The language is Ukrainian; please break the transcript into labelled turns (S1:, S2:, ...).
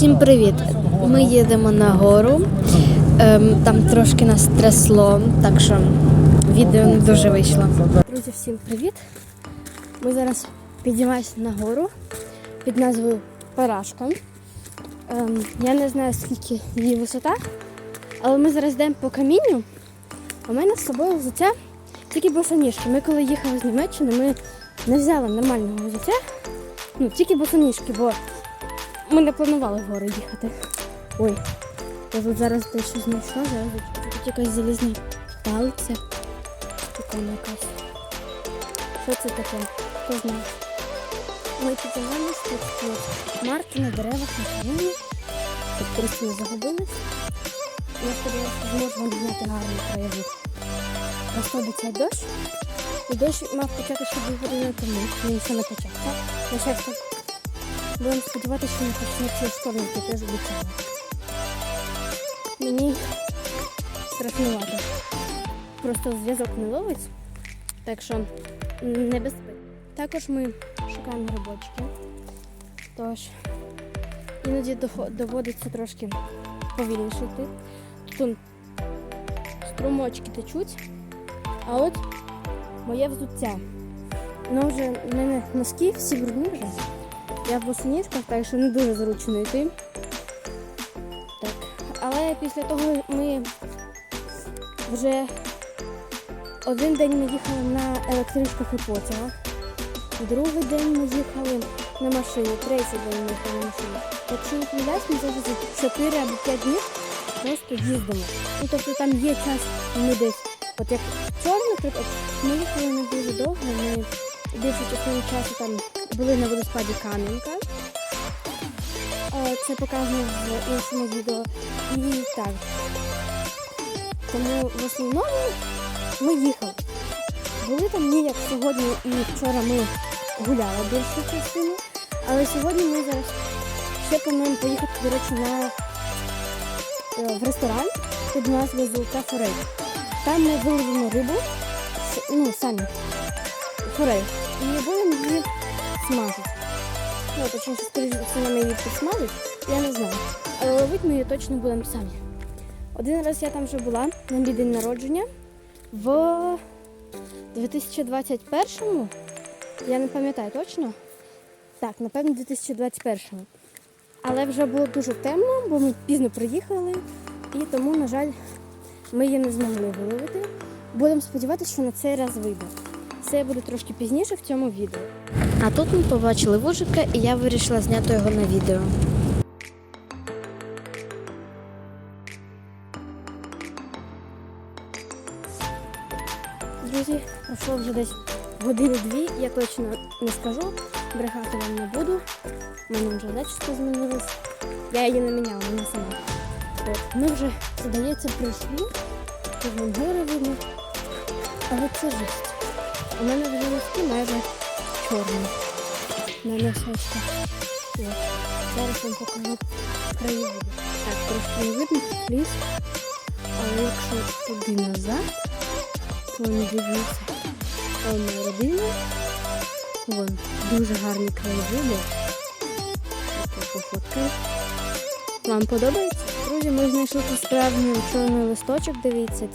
S1: Всім привіт! Ми їдемо на гору. Ем, там трошки нас трясло, так що відео не дуже вийшло. Друзі, всім привіт! Ми зараз підіймаємося на гору під назвою Парашка. Ем, я не знаю, скільки її висота, але ми зараз йдемо по камінню. У мене з собою взуття тільки босоніжки. Ми коли їхали з Німеччини, ми не взяли нормального взуття. Ну, тільки босоніжки, бо ми не планували в гори їхати. Ой, я тут зараз дещо знайшла, зараз тут якась залізна палиця. Прикольна якась. Що це таке? Хто знає? Ми підіймаємось тут марки на деревах на камені. Тут не загубились. Я сподіваюся, зможемо зняти гарний краєвид. Обіцяє дощ. І дощ мав почати ще дві. Він ще не почав? На Будемо сподіватися, що не почнеться шторм, яке теж обіцяла. Мені страшнувато. Просто зв'язок не ловить, так що небезпечно. Також ми шукаємо грибочки. Тож іноді доводиться трошки повільніше йти. Тут струмочки течуть, а от моє взуття. Воно вже в мене носки всі брудні вже. Я в босоніжках, так що не дуже зручно йти. Так. Але після того ми вже один день ми їхали на електричках і потягах. Другий день ми їхали на машині, третій день ми їхали на машині. Якщо не помиляюсь, ми зараз за 4 або 5 днів просто їздимо. Ну, тобто там є час, ми десь. От як наприклад, ми їхали не дуже довго, ми більшу частину часу там були на водоспаді Кам'янка. Е, Це показано в іншому відео. І так. Тому в основному ми їхали. Були там ні, як сьогодні і вчора ми гуляли більшу частину. Але сьогодні ми зараз ще плануємо поїхати, до речі, на, е, в ресторан під назвою Золота Форель. Там ми виловимо рибу, ну, самі форель. І будемо її смажити. Ну, точніше, скоріше за все, нам її підсмажить, я не знаю. Але ловити ми її точно будемо самі. Один раз я там вже була на мій день народження в 2021-му. Я не пам'ятаю точно. Так, напевно, 2021-му. Але вже було дуже темно, бо ми пізно приїхали, і тому, на жаль, ми її не змогли виловити. Будемо сподіватися, що на цей раз вийде. Це буде трошки пізніше в цьому відео. А тут ми побачили вужика, і я вирішила зняти його на відео. Друзі, пройшло вже десь години-дві, я точно не скажу, брехати вам не буду. У мене вже зачіска змінилась. Я її не міняла, вона сама. Ми вже, здається, прийшли. Тут гори видно. Але це жесть. У мене вже носки майже чорні на носочках. Зараз вам покажу краєвиди. Так, трошки не видно ліс. Але якщо туди назад, то не дивіться. А моя родина. Вон, дуже гарні краєвиди. Вам подобається? Друзі, ми знайшли справжній чорний листочок, дивіться.